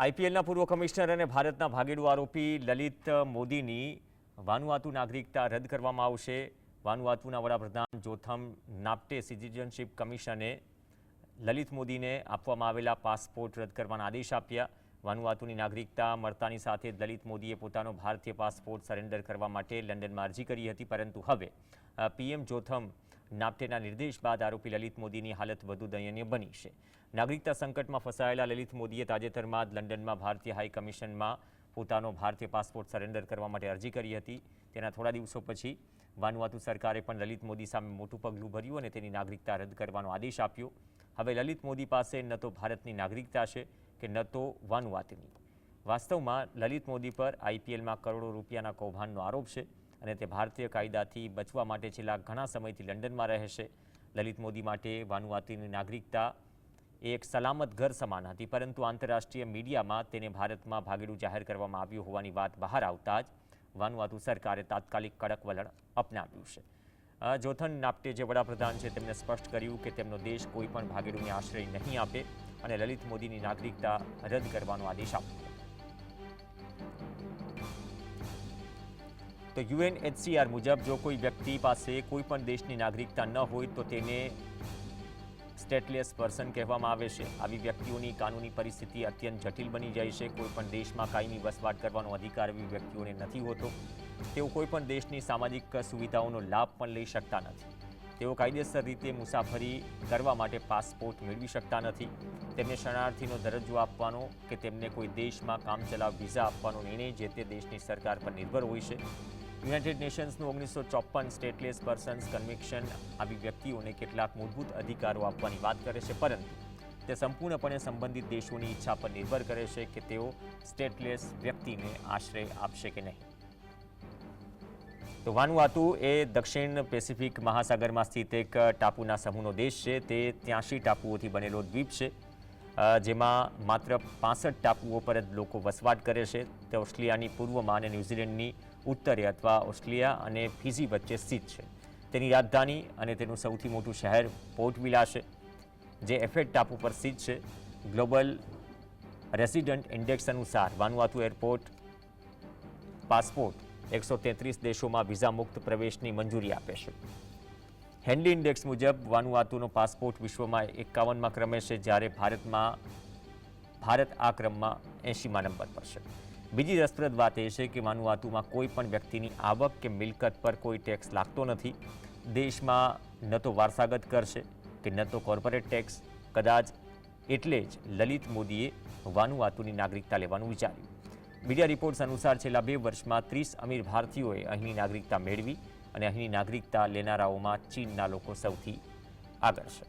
આઈપીએલના પૂર્વ કમિશનર અને ભારતના ભાગેડુ આરોપી લલિત મોદીની વાનુઆતુ નાગરિકતા રદ કરવામાં આવશે. વાનુઆતુના વડાપ્રધાન જોથમ નાપ્ટે સિટીઝનશીપ કમિશને લલિત મોદીને આપવામાં આવેલા પાસપોર્ટ રદ કરવાના આદેશ આપ્યા. વાનુઆતુની નાગરિકતા મળતાની સાથે દલિત મોદીએ પોતાનો ભારતીય પાસપોર્ટ સરેન્ડર કરવા માટે લંડનમાં અરજી કરી હતી, પરંતુ હવે પીએમ જોથમ નાપ્ટેના નિર્દેશ બાદ આરોપી લલિત મોદીની હાલત વધુ દયનીય બની છે. નાગરિકતા સંકટમાં ફસાયેલા લલિત મોદીએ તાજેતરમાં જ લંડનમાં ભારતીય હાઈ કમિશનમાં પોતાનો ભારતીય પાસપોર્ટ સરેન્ડર કરવા માટે અરજી કરી હતી. તેના થોડા દિવસો પછી વાનુઆતુ સરકારે પણ લલિત મોદી સામે મોટું પગલું ભર્યું અને તેની નાગરિકતા રદ કરવાનો આદેશ આપ્યો. હવે લલિત મોદી પાસે ન તો ભારતની નાગરિકતા છે કે ન તો વાનુઆતની વાસ્તવમાં લલિત મોદી પર આઈપીએલમાં કરોડો રૂપિયાના કૌભાંડનો આરોપ છે. અને તે ભારતીય કાયદાથી બચવા માટે છેલ્લા ઘણા સમયથી લંડનમાં રહે છે. લલિત મોદી માટે વાનુઆતીની નાગરિકતા એક સલામત ઘર સમાન હતી, પરંતુ આંતરરાષ્ટ્રીય મીડિયામાં તેને ભારતમાં ભાગેડું જાહેર કરવામાં આવ્યું હોવાની વાત બહાર આવતા જ વાનુઆતુ સરકારે તાત્કાલિક કડક વલણ અપનાવ્યું છે. જોથન નાપ્ટે જે વડાપ્રધાન છે, તેમણે સ્પષ્ટ કર્યું કે તેમનો દેશ કોઈ પણ ભાગેડુને આશ્રય નહીં આપે અને લલિત મોદીની નાગરિકતા રદ કરવાનો આદેશ આપ્યો. તો યુએનએચસીઆર મુજબ જો કોઈ વ્યક્તિ પાસે કોઈ પણ દેશની નાગરિકતા ન હોય તો તેને સ્ટેટલેસ પર્સન કહેવામાં આવે છે. આવી વ્યક્તિઓની કાનૂની પરિસ્થિતિ અત્યંત જટિલ બની જાય છે. કોઈ પણ દેશમાં કાયમી વસવાટ કરવાનો અધિકાર એવી વ્યક્તિઓને નથી હોતો. તેઓ કોઈ પણ દેશની સામાજિક સુવિધાઓનો લાભ પણ લઈ શકતા નથી. તેઓ કાયદેસર રીતે મુસાફરી કરવા માટે પાસપોર્ટ મેળવી શકતા નથી. તેમને શરણાર્થીનો દરજ્જો આપવાનો કે તેમને કોઈ દેશમાં કામચલાઉ વિઝા આપવાનો નિર્ણય જે તે દેશની સરકાર પર નિર્ભર હોય છે. યુનાઇટેડ નેશન્સનું ઓગણીસો ચોપન સ્ટેટલેસ પર્સન્સ કન્વિક્શન આવી વ્યક્તિઓને કેટલાક મૂળભૂત અધિકારો આપવાની વાત કરે છે, પરંતુ તે સંપૂર્ણપણે સંબંધિત દેશોની ઈચ્છા પર નિર્ભર કરે છે કે તેઓ સ્ટેટલેસ વ્યક્તિને આશ્રય આપશે કે નહીં. તો વાનુઆતુ એ દક્ષિણ પેસિફિક મહાસાગરમાં સ્થિત એક ટાપુના સમૂહનો દેશ છે. તે ત્યાંશી ટાપુઓથી બનેલો દ્વીપ છે. જેમાં માત્ર પાસઠ ટાપુઓ પર જ લોકો વસવાટ કરે છે. તે ઓસ્ટ્રેલિયાની પૂર્વમાં અને ન્યૂઝીલેન્ડની ઉત્તરે અથવા ઓસ્ટ્રેલિયા અને ફિઝી વચ્ચે સ્થિત છે. તેની રાજધાની અને તેનું સૌથી મોટું શહેર પોર્ટ વિલા છે, જે એફેટ ટાપુ પર સ્થિત છે. ગ્લોબલ રેસિડન્ટ ઇન્ડેક્સ અનુસાર વાનુઆતુ એરપોર્ટ પાસપોર્ટ એકસો તેત્રીસ દેશોમાં વિઝા મુક્ત પ્રવેશની મંજૂરી આપે છે. હેન્ડી ઇન્ડેક્સ મુજબ વાનુઆતુનો પાસપોર્ટ વિશ્વમાં એકાવનમાં ક્રમે છે જ્યારે ભારતમાં, ભારત આ ક્રમમાં એંશીમાં નંબર પર છે. બીજી રસપ્રદ વાત એ છે કે વાનુઆતુમાં કોઈ પણ વ્યક્તિની આવક કે મિલકત પર કોઈ ટેક્સ લાગતો નથી. દેશમાં ન તો વારસાગત કર છે કે ન તો કોર્પોરેટ ટેક્સ. કદાચ એટલે જ લલિત મોદીએ વાનુઆતુની નાગરિકતા લેવાનું વિચાર્યું. મીડિયા રિપોર્ટ્સ અનુસાર છેલ્લા બે વર્ષમાં ત્રીસ અમીર ભારતીયોએ અહીંની નાગરિકતા મેળવી અને અહીંની નાગરિકતા લેનારાઓમાં ચીનના લોકો સૌથી આગળ છે.